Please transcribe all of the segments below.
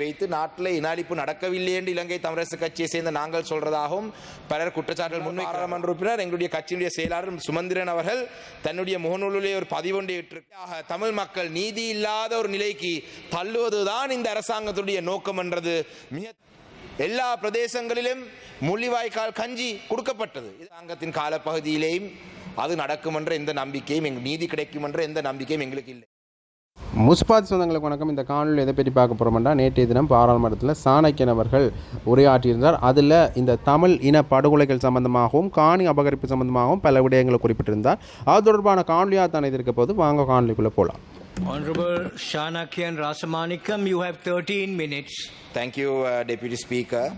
வைத்து நாட்டில் இனாளிப்பு நடக்கவில்லை என்று இலங்கை தமிழரசு கட்சியை சேர்ந்த நாங்கள் சொல்றதாகவும் பலர் குற்றச்சாட்டுகள் முன்வை பாராளுமன்ற உறுப்பினர் எங்களுடைய கட்சியினுடைய செயலாளர் சுமந்திரன் அவர்கள் தன்னுடைய முகநூலிலே ஒரு பதிவொன்றை விட்டிருக்காக தமிழ் மக்கள் நீதி இல்லாத ஒரு நிலைக்கு தள்ளுவதுதான் இந்த அரசாங்கத்துடைய நோக்கம் என்றது மிக எல்லா பிரதேசங்களிலும் முள்ளிவாய்க்கால் கஞ்சி கொடுக்கப்பட்டது. அரசாங்கத்தின் காலப்பகுதியிலேயும் அது நடக்கும் என்ற எந்த நம்பிக்கையும் நீதி கிடைக்கும் என்ற எந்த நம்பிக்கையும் எங்களுக்கு இல்லை. முஸ்பாத் சொந்தங்களுக்கு வணக்கம். இந்த காணொலியில் எதை பற்றி பார்க்க போகிறோம்னா நேற்றைய தினம் பாராளுமன்றத்தில் சாணக்கியன் அவர்கள் உரையாற்றியிருந்தார். அதில் இந்த தமிழ் இன படுகொலைகள் சம்பந்தமாகவும் காணி அபகரிப்பு சம்பந்தமாகவும் பல விடயங்களை குறிப்பிட்டிருந்தார். அது தொடர்பான காணொலியாக தான் இது இருக்க போது வாங்க காணொலிக்குள்ளே போகலாம் Honorable Shanakian Rasamanikam, you have 13 minutes. Thank you deputy speaker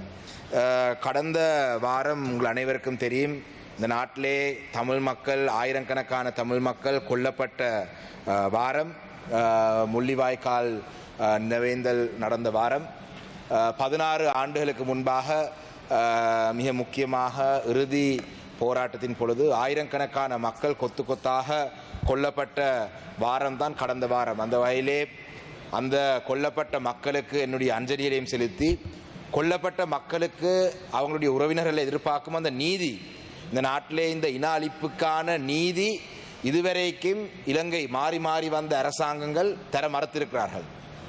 கடந்த வாரம் உங்கள் அனைவருக்கும் தெரியும் இந்த நாட்டிலே தமிழ் மக்கள் ஆயிரக்கணக்கான தமிழ் மக்கள் கொல்லப்பட்ட அஹ், வாரம். முள்ளிவாய்க்கால் அஹ், நினைவேந்தல் நடந்த வாரம். பதினாறு ஆண்டுகளுக்கு முன்பாக மிக முக்கியமாக இறுதி போராட்டத்தின் பொழுது ஆயிரக்கணக்கான மக்கள் கொத்து கொத்தாக கொல்லப்பட்ட வாரம்தான் கடந்த வாரம். அந்த வகையிலே அந்த கொல்லப்பட்ட மக்களுக்கு என்னுடைய அஞ்சலிகளையும் செலுத்தி கொல்லப்பட்ட மக்களுக்கு அவங்களுடைய உறவினர்களை எதிர்பார்க்கும் அந்த நீதி இந்த நாட்டிலே இந்த இன அழிப்புக்கான நீதி இதுவரைக்கும் இலங்கை மாறி மாறி வந்த அரசாங்கங்கள் தர மறுத்திருக்கிறார்கள்.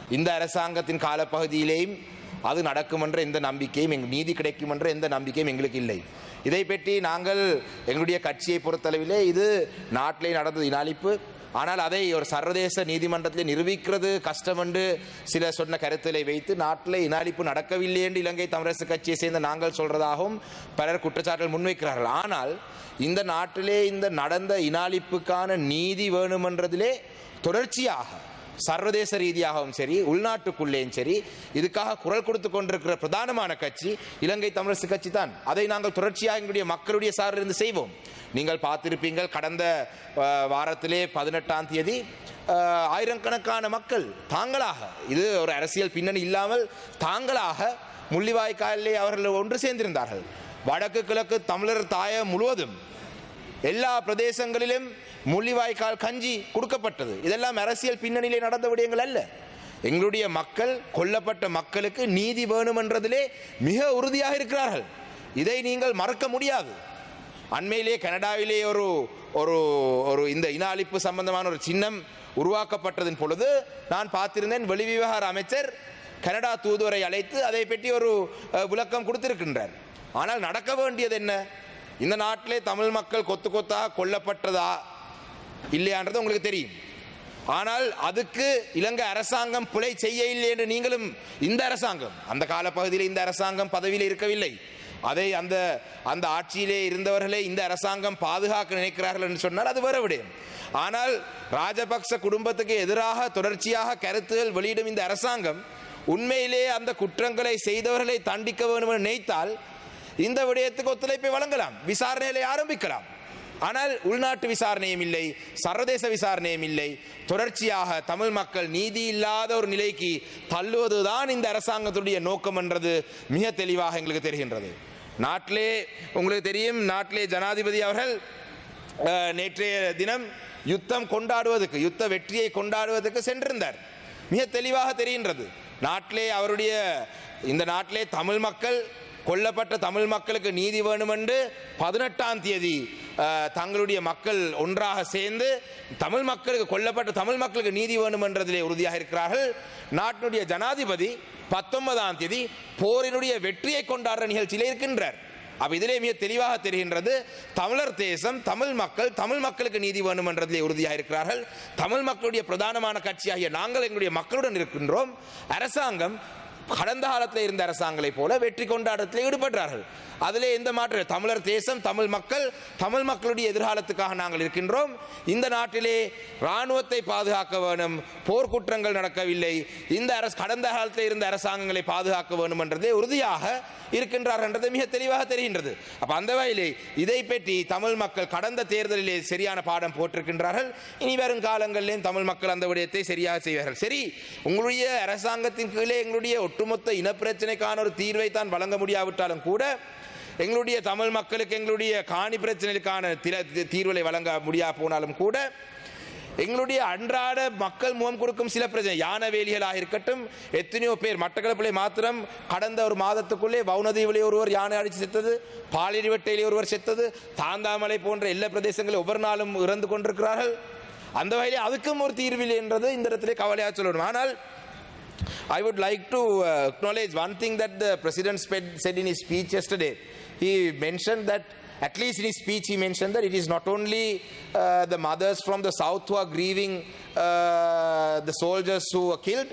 இந்த அரசாங்கத்தின் காலப்பகுதியிலேயும் அது நடக்கும் என்ற எந்த நம்பிக்கையும் எங்கள் நீதி கிடைக்கும் என்ற எந்த நம்பிக்கையும் எங்களுக்கு இல்லை. இதை பற்றி நாங்கள் எங்களுடைய கட்சியை பொறுத்தளவிலே இது நாட்டிலே நடந்தது இனாளிப்பு அழிப்பு ஆனால் அதை ஒரு சர்வதேச நீதிமன்றத்தில் நிரூபிக்கிறது கஷ்டம் என்று சில சொன்ன கருத்திலை வைத்து நாட்டில் இனாளிப்பு நடக்கவில்லை என்று இலங்கை தமிழரசு கட்சியை சேர்ந்த நாங்கள் சொல்றதாகவும் பலர் குற்றச்சாட்டுகள் முன்வைக்கிறார்கள். ஆனால் இந்த நாட்டிலே இந்த நடந்த இனாளிப்புக்கான நீதி வேணுமென்றதிலே தொடர்ச்சியாக சர்வதேச ரீதியாகவும் சரி உள்நாட்டுக்குள்ளேயும் சரி இதுக்காக குரல் கொடுத்து கொண்டிருக்கிற பிரதானமான கட்சி இலங்கை தமிழரசு கட்சி தான். அதை நாங்கள் தொடர்ச்சியாக எங்களுடைய மக்களுடைய சார்பிலிருந்து செய்வோம். நீங்கள் பார்த்திருப்பீங்கள் கடந்த வாரத்திலே பதினெட்டாம் தேதி ஆயிரக்கணக்கான மக்கள் தாங்களாக இது ஒரு அரசியல் பின்னணி இல்லாமல் தாங்களாக முள்ளிவாய்க்காலிலே அவர்கள் ஒன்று சேர்ந்திருந்தார்கள். வடக்கு கிழக்கு தமிழர் தாயம் முழுவதும் எல்லா பிரதேசங்களிலும் முள்ளிவாய்க்கால் கஞ்சி கொடுக்கப்பட்டது. இதெல்லாம் அரசியல் பின்னணியிலே நடந்த விடயங்கள் அல்ல. எங்களுடைய மக்கள் கொல்லப்பட்ட மக்களுக்கு நீதி வேணுமென்றதிலே மிக உறுதியாக இருக்கிறார்கள். இதை நீங்கள் மறக்க முடியாது. அண்மையிலேயே கனடாவிலே ஒரு ஒரு ஒரு இந்த இன அழிப்பு சம்பந்தமான ஒரு சின்னம் உருவாக்கப்பட்டதன் பொழுது நான் பார்த்திருந்தேன் வெளிவிவகார அமைச்சர் கனடா தூதுவரை அழைத்து அதை பற்றி ஒரு விளக்கம் கொடுத்திருக்கின்றார். ஆனால் நடக்க வேண்டியது என்ன? இந்த நாட்டிலே தமிழ் மக்கள் கொத்து கொத்தாக கொல்லப்பட்டதா இல்லையான்றது உங்களுக்கு தெரியும். ஆனால் அதுக்கு இலங்கை அரசாங்கம் பிழை செய்ய இல்லை என்று நீங்களும் இந்த அரசாங்கம் அந்த காலப்பகுதியில் இந்த அரசாங்கம் பதவியில் இருக்கவில்லை. அதை அந்த அந்த ஆட்சியிலே இருந்தவர்களே இந்த அரசாங்கம் பாதுகாக்க நினைக்கிறார்கள் என்று சொன்னால் அது வேற விடையும். ஆனால் ராஜபக்ச குடும்பத்துக்கு எதிராக தொடர்ச்சியாக கருத்துகள் வெளியிடும் இந்த அரசாங்கம் உண்மையிலே அந்த குற்றங்களை செய்தவர்களை தண்டிக்க வேண்டும் என்று நினைத்தால் இந்த விடயத்துக்கு ஒத்துழைப்பை வழங்கலாம் விசாரணைகளை ஆரம்பிக்கலாம். ஆனால் உள்நாட்டு விசாரணையும் இல்லை சர்வதேச விசாரணையும் இல்லை. தொடர்ச்சியாக தமிழ் மக்கள் நீதி இல்லாத ஒரு நிலைக்கு தள்ளுவதுதான் இந்த அரசாங்கத்துடைய நோக்கம் என்றது மிக தெளிவாக எங்களுக்கு தெரிகின்றது. நாட்டிலே உங்களுக்கு தெரியும் நாட்டிலே ஜனாதிபதி அவர்கள் நேற்றைய தினம் யுத்தம் கொண்டாடுவதற்கு யுத்த வெற்றியை கொண்டாடுவதற்கு சென்றிருந்தார். மிக தெளிவாக தெரிகின்றது. நாட்டிலே அவருடைய இந்த நாட்டிலே தமிழ் மக்கள் கொல்லப்பட்ட தமிழ் மக்களுக்கு நீதி வேணும் என்று பதினெட்டாம் தேதி தங்களுடைய மக்கள் ஒன்றாக சேர்ந்து தமிழ் மக்களுக்கு கொல்லப்பட்ட தமிழ் மக்களுக்கு நீதி வேணும் என்றதிலே உறுதியாக இருக்கிறார்கள். நாட்டினுடைய ஜனாதிபதி பத்தொன்பதாம் தேதி போரினுடைய வெற்றியை கொண்டாடுற நிகழ்ச்சியிலே இருக்கின்றார். அப்போ இதிலே மிக தெளிவாக தெரிகின்றது தமிழர் தேசம் தமிழ் மக்கள் தமிழ் மக்களுக்கு நீதி வேணும் என்றதிலே உறுதியாக இருக்கிறார்கள். தமிழ் மக்களுடைய பிரதானமான கட்சியாகிய நாங்கள் எங்களுடைய மக்களுடன் இருக்கின்றோம். அரசாங்கம் கடந்த காலத்தில் இருந்த அரசாங்களை போல வெற்றி கொண்டாட்டத்தில் ஈடுபட்டார்கள் அதிலே எந்த மாற்று தமிழர் தேசம் தமிழ் மக்கள் தமிழ் மக்களுடைய எதிர்காலத்துக்காக நாங்கள் இருக்கின்றோம். இந்த நாட்டிலே இராணுவத்தை பாதுகாக்க வேணும் போர்க்குற்றங்கள் நடக்கவில்லை. இந்த அரசு கடந்த காலத்தில் இருந்த அரசாங்கங்களை பாதுகாக்க வேண்டும் என்றதே உறுதியாக இருக்கின்றார்கள் என்றது மிக தெளிவாக தெரிகின்றது. அப்போ அந்த வகையிலே இதை பற்றி தமிழ் மக்கள் கடந்த தேர்தலிலே சரியான பாடம் போட்டிருக்கின்றார்கள். இனி வரும் காலங்களிலேயும் தமிழ் மக்கள் அந்த விடயத்தை சரியாக செய்வார்கள். சரி உங்களுடைய அரசாங்கத்தின் கீழே எங்களுடைய ஒட்டுமொத்த இனப்பிரச்சனைக்கான ஒரு தீர்வை தான் வழங்க முடியாவிட்டாலும் கூட எங்களுடைய தமிழ் மக்களுக்கு எங்களுடைய காணி பிரச்சனைக்கான தீர்வுகளை வழங்க முடியா போனாலும் கூட எங்களுடைய அன்றாட மக்கள் முகம் கொடுக்கும் சில பிரச்சனை யானை வேலிகளாக இருக்கட்டும் எத்தனையோ பேர் மட்டக்களப்பிலே மாத்திரம் கடந்த ஒரு மாதத்துக்குள்ளே வவுனதீவிலே ஒருவர் யானை அடித்து செத்தது பாலிரிவட்டையிலே ஒருவர் செத்தது தாந்தாமலை போன்ற எல்லா பிரதேசங்களில் ஒவ்வொரு நாளும் இறந்து கொண்டிருக்கிறார்கள். அந்த வகையில் அதுக்கும் ஒரு தீர்வில் என்றது இந்த இடத்திலே கவலையாக சொல்லணும். ஆனால் I would like to uh, acknowledge one thing that the president said in his speech yesterday. He mentioned that, at least in his speech, he mentioned that it is not only uh, the mothers from the south who are grieving uh, the soldiers who were killed,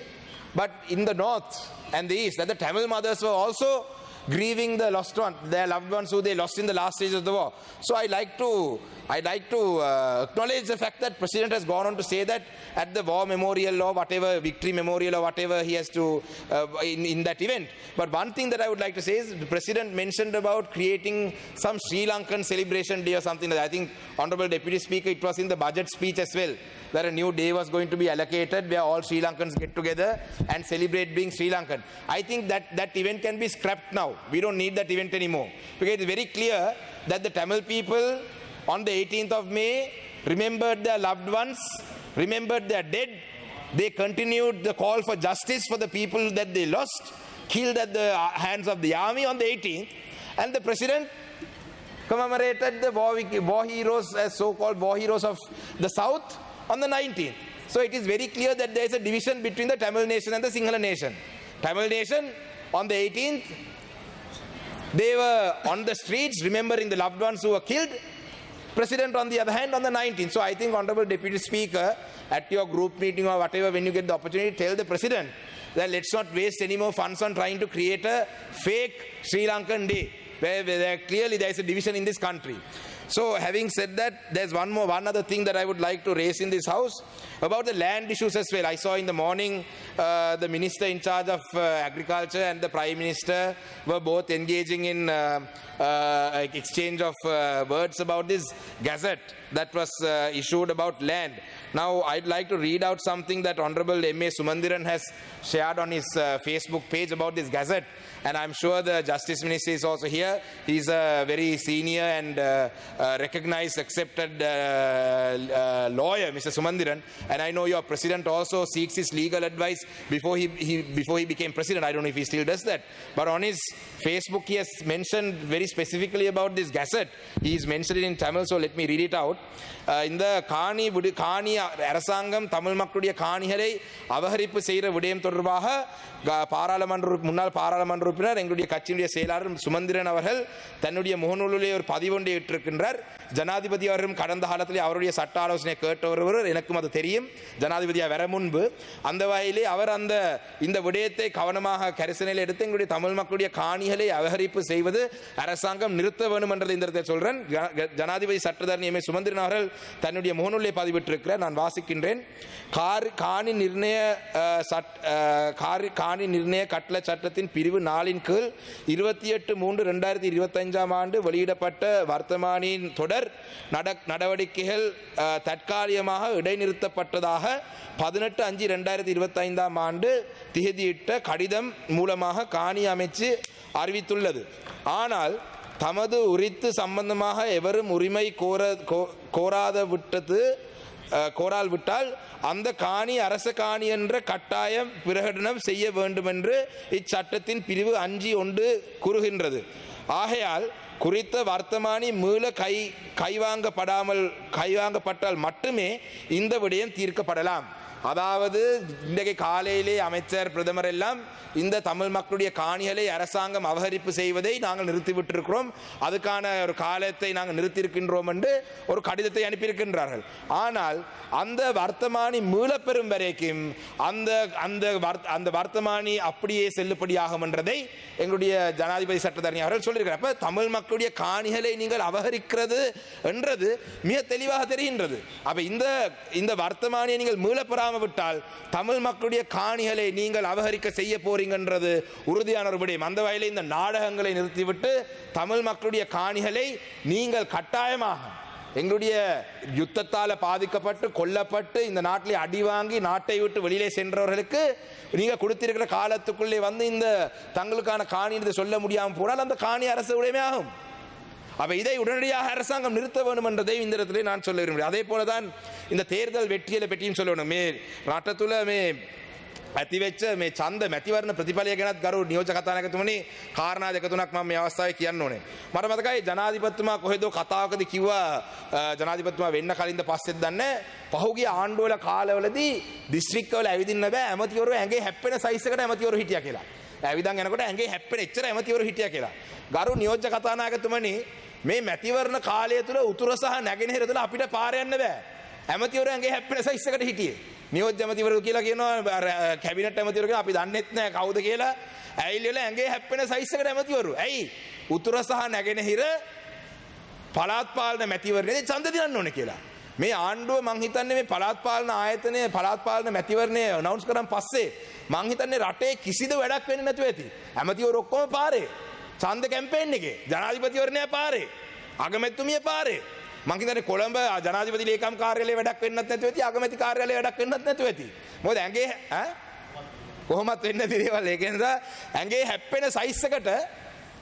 but in the north and the east, that the Tamil mothers were also grieving the lost one, their loved ones who they lost in the last stage of the war. So I like to, I like to uh, acknowledge the fact that President has gone on to say that at the war memorial or whatever victory memorial or whatever he has to uh, in, in that event. But one thing that I would like to say is the President mentioned about creating some Sri Lankan celebration day or something. I think Honorable Deputy Speaker, it was in the budget speech as well that a new day was going to be allocated where all Sri Lankans get together and celebrate being Sri Lankan. I think that that event can be scrapped now. We don't need that event anymore. Because it's very clear that the Tamil people on the 18th of May remembered their loved ones, remembered their dead. They continued the call for justice for the people that they lost, killed at the hands of the army on the 18th. And the president commemorated the war, war heroes as so-called war heroes of the south on the 19th. So it is very clear that there is a division between the Tamil nation and the Sinhala nation. Tamil nation on the 18th, they were on the streets remembering the loved ones who were killed. President on the other hand on the 19th. So I think Honorable Deputy Speaker, at your group meeting or whatever, when you get the opportunity, tell the President that let's not waste any more funds on trying to create a fake Sri Lankan day where, where clearly there is a division in this country. So, having said that, there's one more, one other thing that I would like to raise in this house about the land issues as well. I saw in the morning uh, the minister in charge of uh, agriculture and the prime minister were both engaging in uh, uh, exchange of uh, words about this gazette that was uh, issued about land. Now, I'd like to read out something that Honorable M.A. Sumandiran has shared on his Facebook page about this gazette. And I'm sure the Justice Minister is also here. He's a very senior and uh, uh, recognized, accepted uh, uh, lawyer, Mr. Sumandiran. And I know your president also seeks his legal advice before he, he, before he became president. I don't know if he still does that. But on his Facebook, he has mentioned very specifically about this gazette. He's mentioned it in Tamil, so let me read it out. அஹ் இந்த காணி விடு காணி அரசாங்கம் தமிழ் மக்களுடைய காணிகளை அபகரிப்பு செய்கிற விடயம் தொடர்பாக க- பாராளுமன்ற உறுப்பி- முன்னாள் பாராளுமன்ற உறுப்பினர் எங்களுடைய கட்சியினுடைய செயலாளர் சுமந்திரன் அவர்கள் தன்னுடைய முகநூலிலே ஒரு பதிவொன்றை இட்டிருக்கின்றார். ஜனாதிபதி அவரும் கடந்த காலத்திலே அவருடைய சட்ட ஆலோசனை கேட்ட ஒருவர் எனக்கும் அது தெரியும். ஜனாதிபதியாக வர முன்பு அந்த வகையிலே அவர் அந்த இந்த விடயத்தை கவனமாக கரிசனையில் எடுத்து எங்களுடைய தமிழ் மக்களுடைய காணிகளை அபகரிப்பு செய்வது அரசாங்கம் நிறுத்த வேண்டும் என்றதை இந்த இடத்தில் சொல்கிறேன் ஜனாதிபதி சட்டத்தரணி எம் சுமந்திரன் அவர்கள் தன்னுடைய முகநூலை பதிவிட்டிருக்கிறார். நான் வாசிக்கின்றேன். கார் காணி நிர்ணய சட் காணி நிர்ணய கட்டளை சட்டத்தின் பிரிவு நாலு நாலின் கீழ் இருபத்தி எட்டு மூன்று ரெண்டாயிரத்தி இருபத்தஞ்சாம் ஆண்டு வெளியிடப்பட்ட வர்த்தமானியின் தொடர் நட நடவடிக்கைகள் தற்காலிகமாக இடைநிறுத்தப்பட்டதாக பதினெட்டு அஞ்சு ரெண்டாயிரத்தி இருபத்தைந்தாம் ஆண்டு திகதியிட்ட கடிதம் மூலமாக காணி அமைச்சு அறிவித்துள்ளது. ஆனால் தமது உரித்து சம்பந்தமாக எவரும் உரிமை கோர கோ- கோராத விட்டது கோரால் விட்டால் அந்த காணி அரச காணி என்ற கட்டாயம் பிரகடனம் செய்ய வேண்டும் என்று இச்சட்டத்தின் பிரிவு அஞ்சு ஒன்று கூறுகின்றது. ஆகையால் குறித்த வர்த்தமானி மீள கை கைவாங்கப்படாமல் கைவாங்கப்பட்டால் மட்டுமே இந்த விடயம் தீர்க்கப்படலாம். அதாவது இன்றைக்கு காலையிலே அமைச்சர் பிரதமர் எல்லாம் இந்த தமிழ் மக்களுடைய காணிகளை அரசாங்கம் அபகரிப்பு செய்வதை நாங்கள் நிறுத்திவிட்டிருக்கிறோம். அதுக்கான ஒரு காலத்தை நாங்கள் நிறுத்தியிருக்கின்றோம் என்று ஒரு கடிதத்தை அனுப்பியிருக்கின்றார்கள். ஆனால் அந்த வர்த்தமானி மீளப்பெறும் வரைக்கும் அந்த அந்த அந்த வர்த்தமானி அப்படியே செல்லுபடியாகும் என்றதை எங்களுடைய ஜனாதிபதி சட்டத்தரணி அவர்கள் சொல்லியிருக்கிறார். அப்போ தமிழ் மக்களுடைய காணிகளை நீங்கள் அபகரிக்கிறது என்றது மிக தெளிவாக தெரிகின்றது. அப்போ இந்த இந்த வர்த்தமானியை நீங்கள் மீளப்பெறாமல் விட்டால் தமிழ் மக்களுடைய காணிகளை நீங்கள் அபகரிக்க செய்ய போறீங்கன்றது உறுதியான ஒரு விடயம். அந்த வகையில் இந்த நாடகங்களை நிறுத்திவிட்டு தமிழ் மக்களுடைய காணிகளை நீங்கள் கட்டாயமாக எங்களுடைய யுத்தத்தால் பாதிக்கப்பட்டு கொல்லப்பட்டு இந்த நாட்டிலே அடி வாங்கி நாட்டை விட்டு வெளியிலே சென்றவர்களுக்கு நீங்க கொடுத்திருக்கிற காலத்துக்குள்ளே வந்து இந்த தங்களுக்கான காணி என்று சொல்ல முடியாமல் போனால் அந்த காணி அரசு உடைமையாகும். அப்போ இதை உடனடியாக அரசாங்கம் நிறுத்த வேண்டும் என்றதை இந்த இடத்துல நான் சொல்ல விரும்புகிறேன். அதே போல தான் இந்த தேர்தல் வெற்றியலை பற்றியும் சொல்ல வேணும் மே நாட்டத்துல மே ඇතිවෙච්ච මේ චන්ද මැතිවරණ ප්‍රතිඵලය ගැනත් ගරු නියෝජ කතානකතුමනි කාරණා දෙක තුනක් මම මේ අවස්ථාවේ කියන්න ඕනේ. මට මතකයි ජනාධිපතිතුමා කොහෙදෝ කතාවකදී කිව්වා අ, ජනාධිපතිතුමා වෙන්න කලින්ද පස්සෙත් දන්නේ පහුගිය ආණ්ඩුවල කාලවලදී දිස්ත්‍රික්කවල ඇවිදින්න බෑ ඇමතිවරු ඇඟේ හැප්පෙන සයිස් එකට ඇමතිවරු හිටියා කියලා. ඇවිදන් යනකොට ඇඟේ හැප්පෙන එච්චර ඇමතිවරු හිටියා කියලා. ගරු නියෝජ්‍ය කතානායකතුමනි මේ මැතිවරණ කාලය තුළ උතුර සහ නැගෙනහිර තුළ අපිට පාර යන්න බෑ. ඇමතිවරු ඇඟේ හැප්පෙන සයිස් එකට හිටියේ. නියෝජ්‍ය ඇමතිවරු කියලා කියනවා අර, කැබිනට් ඇමතිවරු කියනවා අපි දන්නෙත් නෑ කවුද කියලා. ඇයිල්ල ඇඟේ හැප්පෙන සයිස් එකට ඇමතිවරු. ඇයි? උතුර සහ නැගෙනහිර පළාත් පාලන මැතිවරණයේ ඡන්ද දිනන්න ඕනේ කියලා. මේ ආණ්ඩුව මං හිතන්නේ මේ පළාත් පාලන ආයතනය පළාත් පාලන මැතිවරණය අනවුන්ස් කරන් පස්සේ මං හිතන්නේ රටේ කිසිදු වැඩක් වෙන්නේ නැතුව ඇති. ඇමතිවරු ඔක්කොම පාරේ. ඡන්ද කැම්පේන් එකේ ජනාධිපතිවරණය පාරේ. අගමැතිතුමිය පාරේ. මං හිතන්නේ කොළඹ ජනාධිපති ලේකම් කාර්යාලයේ වැඩක් වෙන්නත් නැතුව ඇති අගමැති කාර්යාලයේ වැඩක් වෙන්නත් නැතුව ඇති. මොකද ඇඟේ ඈ? කොහොමත් වෙන්න තිරේවල් ඒකෙන්ද ඇගේ හැප්පෙන සයිස්සකට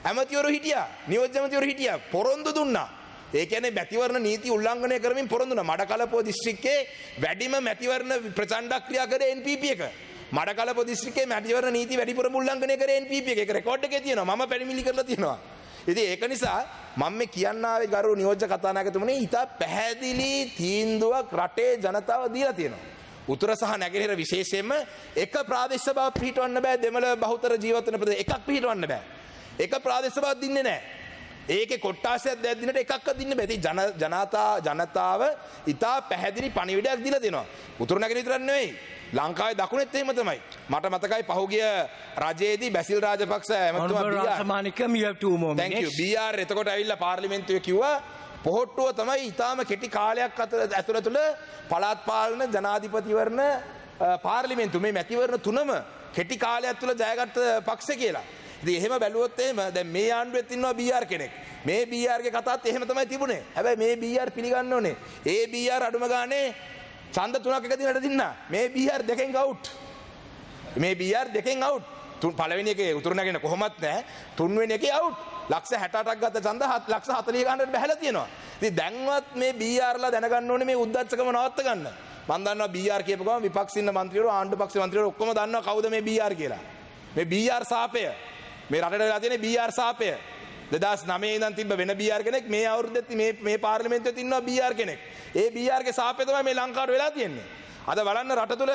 ඇමතිවරු හිටියා නියෝජ්‍යමතිවරු හිටියා පොරොන්දු දුන්නා. ඒ කියන්නේ මැතිවරණ නීති උල්ලංඝනය කරමින් පොරොන්දු දුන්නා. මඩකලපුව දිස්ත්‍රික්කයේ වැඩිම මැතිවරණ ප්‍රචණ්ඩ ක්‍රියා කරේ NPP එක. මඩකලපුව දිස්ත්‍රික්කයේ මැතිවරණ නීති වැඩිපුරම උල්ලංඝනය කරේ NPP එක. ඒක රෙකෝඩ් එකේ තියෙනවා. මම පැමිණිලි කරලා තියෙනවා. ඉතින් ඒක නිසා මම මේ කියන්න ආවේ ගරු නියෝජ්‍ය කතානායකතුමනි ඊට පැහැදිලි තීන්දුවක් රටේ ජනතාව දීලා තියෙනවා උතුර සහ නැගෙනහිර විශේෂයෙන්ම එක ප්‍රාදේශ සභාව පිහිටවන්න බෑ දෙමළ බහුතර ජීවත් වෙන ප්‍රදේශ එකක් පිහිටවන්න බෑ. එක ප්‍රාදේශ සභාවක් දින්නේ නෑ. ඒකේ කොට්ටාසයක් දෙයක් දිනට එකක්වත් දින්න බෑ. ඉතින් ජන ජනතා ජනතාව ඉතා පැහැදිලි පණිවිඩයක් දීලා දෙනවා. උතුර නැගෙනහිර විතරක් නෙවෙයි. ලංකාවේ දකුණෙත් එහෙම තමයි. මට මතකයි පහුගිය රජයේදී Basil Rajapaksa ඇමතුමා have two more thank you. BR එතකොට ඇවිල්ලා පාර්ලිමේන්තුවේ කිව්වා පොහොට්ටුව තමයි ඊටාම කෙටි කාලයක් අතර ඇතුළ තුළ පළාත් පාලන ජනාධිපතිවරණ පාර්ලිමේන්තු මේ මැතිවරණ තුනම කෙටි කාලයක් තුළ ජයගත්ත පක්ෂ කියලා. ඉතින් එහෙම බැලුවොත් එහෙම දැන් මේ ආණ්ඩුවෙත් ඉන්නවා BR කෙනෙක්. මේ BR ගේ කතාවත් එහෙම තමයි තිබුණේ. හැබැයි මේ BR පිළිගන්න ඕනේ. ඒ BR අඩුම ගානේ ඡන්ද තුනක් එක දිනට දින්න. මේ BR දෙකෙන් අවුට්. මේ BR දෙකෙන් අවුට්. තුන් පළවෙනි එකේ උතුරු නැගෙන කොහොමත් නැහැ. තුන්වෙනි එකේ අවුට්. ලක්ෂ 68ක් ගත්ත ඡන්ද ලක්ෂ 40 ගන්නට බැහැලා තියෙනවා. ඉතින් දැන්වත් මේ BRලා දැනගන්න ඕනේ මේ උද්දච්චකම නවත්ත ගන්න. මන් දන්නවා BR කියපු ගමන් විපක්ෂ ඉන්න മന്ത്രിවරු ආණ්ඩු පක්ෂ മന്ത്രിවරු ඔක්කොම දන්නවා කවුද මේ BR කියලා. මේ BR සාපය මේ රටට වෙලා තියෙන BR සාපය 2009 ඉඳන් තිබ්බ වෙන BR කෙනෙක් මේ අවුරුද්දෙත් මේ මේ පාර්ලිමේන්තුවේ ඉන්නවා BR කෙනෙක් ඒ BR ගේ සාපය තමයි මේ ලංකාවට වෙලා තියෙන්නේ අද බලන්න රට තුල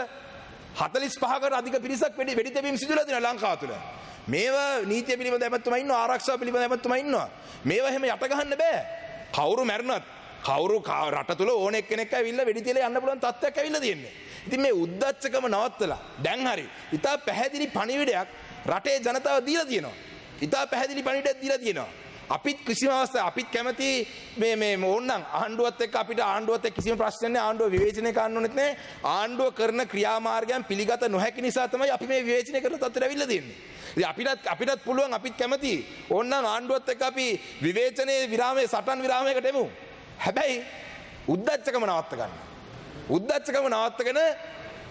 හතලිස් පහකට අධික පිරිසක් වැඩි වෙඩි තැබීම් සිදුවලා තියෙනවා ලංකාව තුළ. මේවා නීතිය පිළිබඳ ඇමතුමා ඉන්නවා ආරක්ෂාව පිළිබඳ ඇමතුමා ඉන්නවා. මේවා එහෙම යට ගහන්න බෑ. කවුරු මැරුණත් කවුරු කා- රට තුළ ඕන එක්කෙනෙක් ඇවිල්ලා වෙඩි තියලා යන්න පුළුවන් තත්ත්වයක් ඇවිල්ලා තියෙන්නේ. ඉතින් මේ උද්දච්චකම නවත්තලා දැන් හරි. ඉතා පැහැදිලි පණිවිඩයක් රටේ ජනතාව දීලා තියෙනවා. ඉතා පැහැදිලි පණිවිඩයක් දීලා තියෙනවා. අපිත් කිසිම අවස්ථා අපිත් කැමති මේ මේ ඕන්නම් ආණ්ඩුවත් එක්ක අපිට ආණ්ඩුවත් එක්ක කිසිම ප්‍රශ්නයක් නැහැ. ආණ්ඩුව විවේචනය කරන්න ඕනෙත් නැහැ. ආණ්ඩුව කරන ක්‍රියාමාර්ගයන් පිළිගත නොහැකි නිසා තමයි අපි මේ විවේචනය කරන තත්ත්වයට ඇවිල්ලා තියෙන්නේ. ඉතින් අපිටත් අපිටත් පුළුවන් අපිත් කැමති ඕන්නම් ආණ්ඩුවත් එක්ක අපි විවේචනයේ විරාමයේ සටන් විරාමයකට එමු. හැබැයි උද්දච්චකම නවත්ත ගන්න. උද්දච්චකම නවත්තගෙන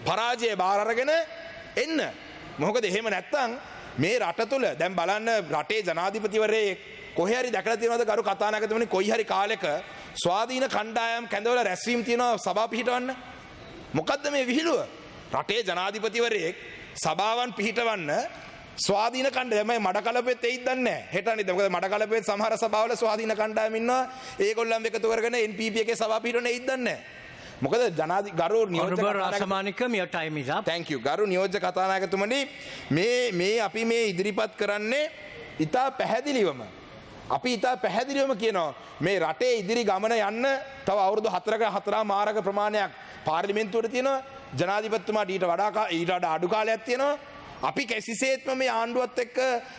පරාජය බාර අරගෙන එන්න. මොකද එහෙම නැත්තම් මේ රට තුල දැන් බලන්න රටේ ජනාධිපතිවරයෙක් කොහේ හරි දැකලා තියෙනවද ගරු කතානායකතුමනි? කොයි හරි කාලෙක ස්වාධීන කණ්ඩායම් කැඳවල රැස්වීම් තියෙනවා සභා පිහිටවන්න? මොකද්ද මේ විහිළුව? රටේ ජනාධිපතිවරයෙක් සභාවන් පිහිටවන්න ස්වාධීන කණ්ඩායම මඩකලපෙත් එයිද දන්නේ නැහැ. හෙට අනිත් මොකද මඩකලපෙත් සමහර සභාවල ස්වාධීන කණ්ඩායම් ඉන්නවා. ඒගොල්ලන් එකතු කරගෙන NPP එකේ සභා පිහිටවන්න එයිද දන්නේ නැහැ. මොකද ජනාධි ගරු your time is up. තැංක ගරු නියෝජ්‍ය කතානායකතුමනි මේ මේ අපි මේ ඉදිරිපත් කරන්නේ ඉතා පැහැදිලිවම. අපි ඉතා පැහැදිලිවම කියනවා මේ රටේ ඉදිරි ගමන යන්න තව අවුරුදු හතරක හතරා මාරක ප්‍රමාණයක් පාර්ලිමෙන්තුවට තියෙනවා. ජනාධිපත්තුමාට ඊට වඩා කා- ඊට වඩා අඩු කාලයක් තියෙනවා. අපි කැසිසේත්ම මේ ආණ්ඩුවත් එක්ක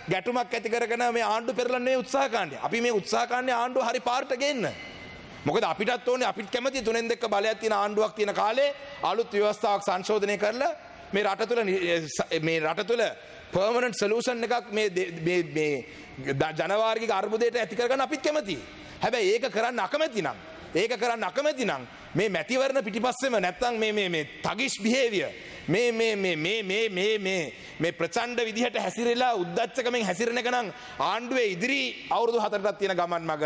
ගැටුමක් ඇති කරගෙන මේ ආණ්ඩු පෙරලන්නේ උත්සාහකාණ්ඩය. අපි මේ උත්සාහකාණ්ඩය ආණ්ඩුව හරි පාර්ට ගන්න මොකද අපිටත් ඕනේ අපිට කැමති තුනෙන් දෙක බලයක් තියෙන ආණ්ඩුවක් තියෙන කාලේ අලුත් ව්‍යවස්ථාවක් සංශෝධනය කරලා මේ රට තුළ නි- ඒ ස- මේ රට තුළ පර්මනන්ට් සොලූෂන් එකක් මේ දේ- මේ මේ ද- ජනවාර්ගික අර්බුදයට ඇති කරගන්න අපිත් කැමතියි. හැබැයි ඒක කරන්න අකමැති නම් ඒක කරන්න අකමැති නම් මේ මැතිවරණ පිටිපස්සෙම නැත්තම් මේ මේ මේ තගිෂ් බිහේවියර් මේ මේ මේ මේ මේ මේ මේ මේ ප්‍රචණ්ඩ විදිහට හැසිරෙලා උද්දච්චකමෙන් හැසිරෙන එක නම් ආණ්ඩුවේ ඉදිරි අවුරුදු හතරටත් තියෙන ගමන් මග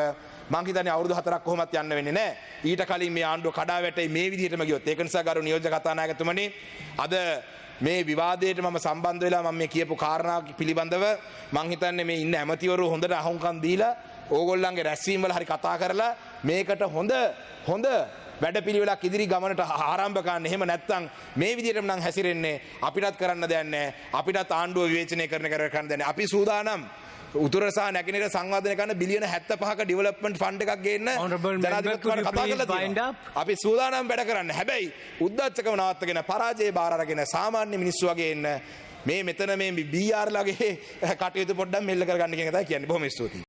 මං හිතන්නේ අවුරුදු හතරක් කොහොමත් යන්න වෙන්නේ නැහැ. ඊට කලින් මේ ආණ්ඩුව කඩා වැටෙයි මේ විදිහටම ගියොත්. ඒක නිසා ගරු නියෝජ්‍ය කතානායකතුමනි අද මේ විවාදයට මම සම්බන්ධ වෙලා මම මේ කියපු කාරණා පිළිබඳව මං හිතන්නේ මේ ඉන්න ඇමතිවරු හොඳට අහුම්කම් දීලා ඕගොල්ලන්ගේ රැස්වීම් වල හරි කතා කරලා මේකට හොඳ හොඳ වැඩ පිළිවෙලක් ඉදිරි ගමනට ආරම්භ කරන්න එහෙම නැත්නම් මේ විදිහටම නම් හැසිරෙන්නේ අපිටත් කරන්න දෙයක් නැහැ අපිටත් ආණ්ඩුව විවේචනය කරන කර කරන්න දෙන්නේ අපි සූදානම් උතුරසා නැගනට සංවාධන කන්න බිලියන හැත්ත පහක ඩිවලප්මට ෆන්ඩ එකක් ගන්න ජනාධිපතිවරට අපි සූදානම් වැඩ කරන්න. හැබැයි උද්දච්චක නාත්තගෙන පරාජය බාරගෙන සාමාන්‍ය මිනිස්සු වගේන්න මේ මෙතන මේ බියාර්ලගේ කටයුතු පොඩ්ඩම් මෙල්ල කරගන්න කියත කියන්න. බොම ස්තුති